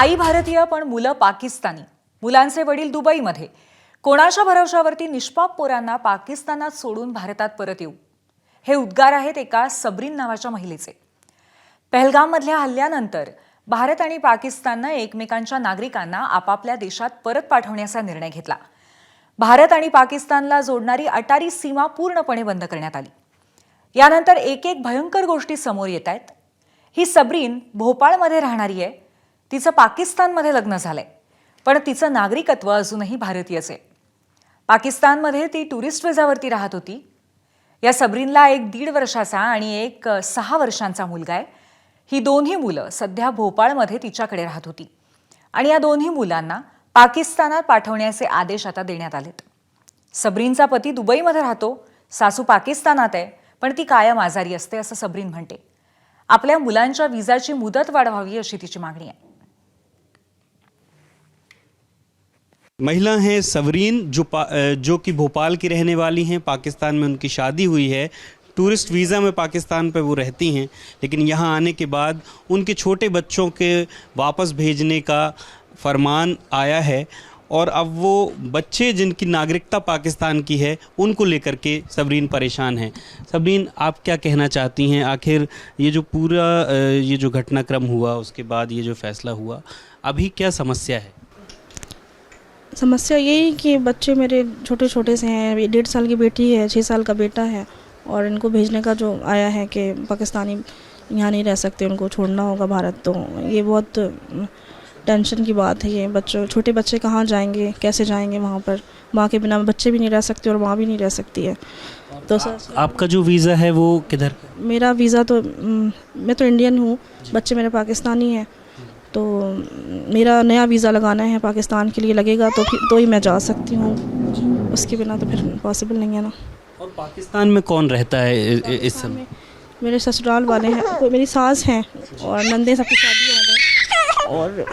आई भारतीय पण मुलं पाकिस्तानी. मुलांचे वडील दुबईमध्ये. कोणाच्या भरवशावरती निष्पाप पोरांना पाकिस्तानात सोडून भारतात परत येऊ? हे उद्गार आहेत एका सबरीन नावाच्या महिलेचे. पहलगाममधल्या हल्ल्यानंतर भारत आणि पाकिस्ताननं एकमेकांच्या नागरिकांना आपापल्या देशात परत पाठवण्याचा निर्णय घेतला. भारत आणि पाकिस्तानला जोडणारी अटारी सीमा पूर्णपणे बंद करण्यात आली. यानंतर एक एक भयंकर गोष्टी समोर येत आहेत ही सबरीन भोपाळमध्ये राहणारी आहे. तिचं पाकिस्तानमध्ये लग्न झालंय. पण तिचं नागरिकत्व अजूनही भारतीयच आहे. पाकिस्तानमध्ये ती टुरिस्ट विजावरती राहत होती. या सबरीनला एक दीड वर्षाचा आणि एक सहा वर्षांचा मुलगा आहे. ही दोन्ही मुलं सध्या भोपाळमध्ये तिच्याकडे राहत होती. आणि या दोन्ही मुलांना पाकिस्तानात पाठवण्याचे आदेश आता देण्यात आलेत. सबरीनचा पती दुबईमध्ये राहतो. सासू पाकिस्तानात आहे पण ती कायम आजारी असते असं सबरीन म्हणते. आपल्या मुलांच्या विजाची मुदत वाढवावी अशी तिची मागणी आहे. महिला हैं सवरीन, जो जो कि भोपाल की रहने वाली हैं, पाकिस्तान में उनकी शादी हुई है। टूरिस्ट वीज़ा में पाकिस्तान पर वो रहती हैं, लेकिन यहाँ आने के बाद उनके छोटे बच्चों के वापस भेजने का फरमान आया है और अब वो बच्चे जिनकी नागरिकता पाकिस्तान की है, उनको लेकर के सबरीन परेशान हैं। सबरीन आप क्या कहना चाहती हैं? आखिर ये जो पूरा ये जो घटनाक्रम हुआ, उसके बाद ये जो फैसला हुआ, अभी क्या समस्या है? समस्या यही कि बच्चे मेरे छोटे छोटे से हैं अभी डेढ़ साल की बेटी है छः साल का बेटा है और इनको भेजने का जो आया है कि पाकिस्तानी यहाँ नहीं रह सकते उनको छोड़ना होगा भारत तो ये बहुत टेंशन की बात है ये। बच्चों छोटे बच्चे कहाँ जाएँगे कैसे जाएँगे वहाँ पर? माँ के बिना बच्चे भी नहीं रह सकते और माँ भी नहीं रह सकती है। तो सर आपका जो वीज़ा है वो किधर मेरा वीज़ा तो मैं तो इंडियन हूँ बच्चे मेरे पाकिस्तानी हैं। तो मेरा नया वीज़ा लगाना है पाकिस्तान के लिए लगेगा तो फिर तो ही मैं जा सकती हूँ। उसके बिना तो फिर पॉसिबल नहीं है ना। और पाकिस्तान में कौन रहता है इस समय? मेरे ससुराल वाले हैं कोई मेरी सास हैं और नंदे सबकी शादी हो गई। और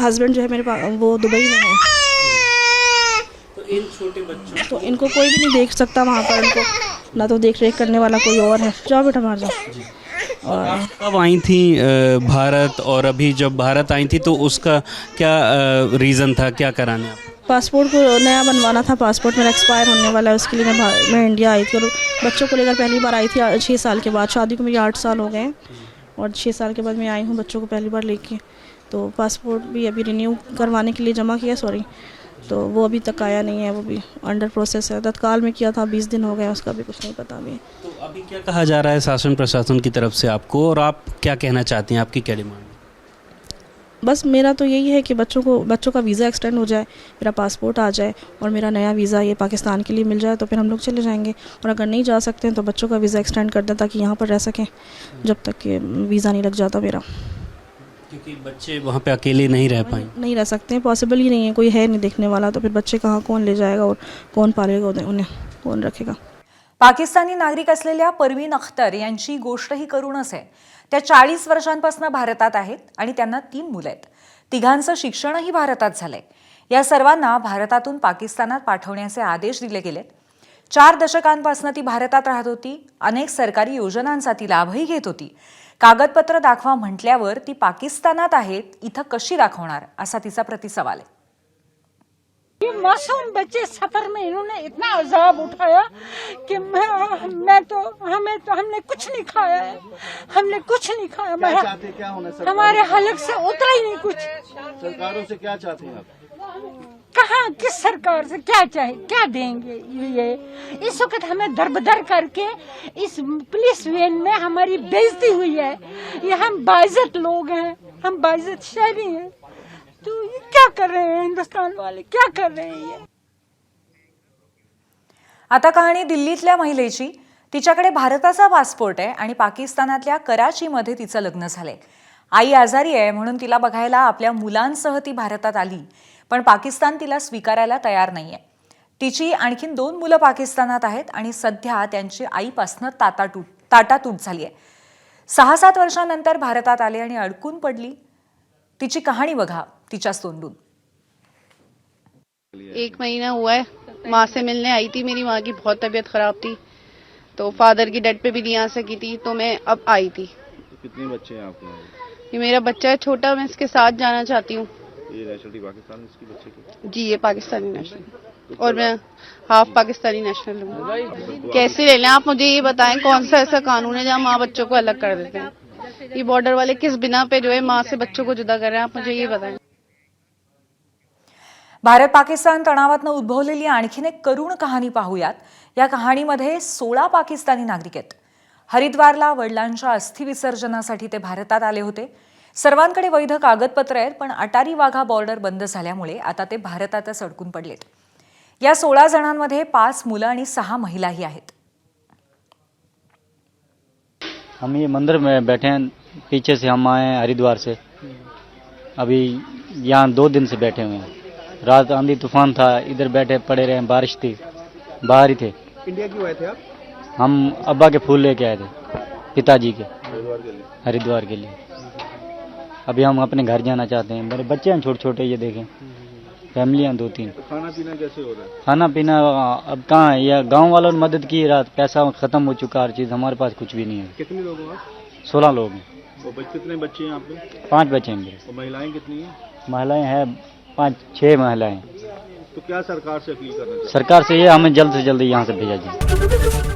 हस्बैंड जो है मेरे पास वो दुबई में है। तो इन छोटे बच्चों तो इनको कोई भी नहीं देख सकता वहाँ पर इनको ना तो देख रेख करने वाला कोई और है। जाओ बेटा बाहर जाओ। और कब आई थी भारत और अभी जब भारत आई थी तो उसका क्या रीज़न था? क्या कराने पासपोर्ट को नया बनवाना था पासपोर्ट मेरा एक्सपायर होने वाला है, उसके लिए मैं मैं इंडिया आई थी और बच्चों को लेकर पहली बार आई थी छः साल के बाद। शादी को मेरी आठ साल हो गए हैं और छः साल के बाद मैं आई हूँ बच्चों को पहली बार लेके। तो पासपोर्ट भी अभी रिन्यू करवाने के लिए जमा किया सॉरी तो वो अभी तक आया नहीं है वो भी अंडर प्रोसेस है। तत्काल में किया था बीस दिन हो गए उसका भी कुछ नहीं पता अभी। तो अभी क्या कहा जा रहा है शासन प्रशासन की तरफ़ से आपको और आप क्या कहना चाहती हैं? आपकी क्या डिमांड बस मेरा तो यही है कि बच्चों को बच्चों का वीज़ा एक्सटेंड हो जाए मेरा पासपोर्ट आ जाए और मेरा नया वीज़ा ये पाकिस्तान के लिए मिल जाए तो फिर हम लोग चले जाएँगे। और अगर नहीं जा सकते हैं तो बच्चों का वीज़ा एक्सटेंड कर दें ताकि यहाँ पर रह सकें जब तक कि वीज़ा नहीं लग जाता मेरा। क्योंकि बच्चे वहाँ पे अकेले नहीं रह पाए। नहीं रह सकते हैं पॉसिबल ही नहीं है कोई है नहीं देखने वाला तो फिर बच्चे कहाँ कौन ले जाएगा और कौन पालेगा उन्हें कौन रखेगा? पाकिस्तानी नागरिक असलेल्या परवीन अख्तर यांची गोष्ट ही करूनच आहे. त्या चाळीस वर्षांपासून भारतात आहेत आणि त्यांना तीन मुलं आहेत. तिघांचं शिक्षणही भारतात झालंय. या सर्वांना भारतातून पाकिस्तानात पाठवण्याचे आदेश दिले गेलेत. चार दशकांपासून ती भारतात राहत होती. अनेक सरकारी योजनांचा ती लाभही घेत होती. कागदपत्र दाखवा म्हटल्यावर ती पाकिस्तानात आहेत इथं कशी दाखवणार? असा तिचा प्रतिसवाल आहे. ये मासूम बच्चे सफर में इन्होंने इतना अजाब उठाया कि मैं मैं तो हमें तो हमने कुछ नहीं खाया है। हमने कुछ नहीं खाया। क्या चाहते? क्या होना हमारे हलक से उतरा ही नहीं कुछ। सरकारों से क्या चाहते हैं आप? कहाँ किस सरकार से क्या चाहे क्या देंगे ये? इस वक्त हमें दरबदर करके इस पुलिस वैन में हमारी बेइज्जती हुई है। ये हम बाइजत लोग हैं हम बाइजत शहरी हैं। तो ये क्या कर रहे हैं हिंदुस्तान वाले? क्या कर रहे हैं ये? आता कहाणी दिल्लीतल्या महिलेची. तिच्याकडे भारताचा पासपोर्ट आहे आणि पाकिस्तानातल्या कराचीमध्ये तिचं लग्न झालंय. आई आजारी आहे म्हणून तिला बघायला आपल्या मुलांसह ती भारतात आली. पण पाकिस्तान तिला स्वीकारायला तयार नाहीये. तिची आणखीन दोन मुलं पाकिस्तानात आहेत आणि सध्या त्यांची आईपासनं ताटाटूट ताटातूट झाली आहे सहा सात वर्षांनंतर भारतात आले आणि अडकून पडली. तिची कहाणी बघा तिच्याच तोंडून. एक महीना हुआ है. माँ से मिलने आई थी मेरी माँ की बहुत तबीयत खराब थी. तो फादर की डेथ पे भी नहीं आ सकी थी तो मैं अब आई थी. तो कितने बच्चे हैं आपके? ये मेरा बच्चा है छोटा मैं इसके साथ जाना चाहती हूँ। ये नेशनलिटी पाकिस्तान इसकी बच्चे की? जी ये पाकिस्तानी नेशनल और मैं हाफ़ पाकिस्तानी नेशनल हूँ। कैसे ले लें? आप मुझे ये बताएँ कौन सा ऐसा कानून है जहाँ माँ बच्चों को अलग कर देते हैं? ये बॉर्डर वाले किस बिना पे जो है माँ से बच्चों को जुदा कर रहे हैं? आप मुझे ये बताएँ। भारत पाकिस्तान तणावातनं उद्भवलेली आणखीन एक करुण कहाणी पाहूयात. या कहाणीमध्ये सोळा पाकिस्तानी नागरिक आहेत. हरिद्वारला वडिलांच्या अस्थिविसर्जनासाठी ते भारतात आले होते. सर्वांकडे वैध कागदपत्र आहेत पण अटारी वाघा बॉर्डर बंद झाल्यामुळे आता ते भारतातच अडकून पडलेत. या सोळा जणांमध्ये पाच मुलं आणि सहा महिलाही आहेत. हम ये मंदिर में बैठे हैं पीछे से हम आए हैं हरिद्वार से। अभी यहाँ दो दिन से बैठे हुए हैं। रात आंधी तूफान था इधर बैठे पड़े रहे बारिश थी बाहर ही थे। इंडिया क्यों आए थे आप? हम अब्बा के फूल लेके आए थे पिताजी के। हरिद्वार के लिए। हरिद्वार के लिए अभी हम अपने घर जाना चाहते हैं। मेरे बच्चे हैं छोटे छोटे ये देखें। फैमिलियाँ दो तीन तो खाना पीना कैसे हो रहा है? खाना पीना अब कहाँ है? यह गाँव वालों ने मदद की रात पैसा ख़त्म हो चुका हर चीज़ हमारे पास कुछ भी नहीं है। कितने लोग हो आप? सोलह लोग हैं। और कितने बच्चे हैं आप पे पाँच बच्चे हैं मेरे। महिलाएँ कितनी हैं? महिलाएँ हैं पाँच छः महिलाएँ। तो क्या सरकार से अपील करना सरकार से ये हमें जल्द से जल्द यहाँ से भेजा जाए।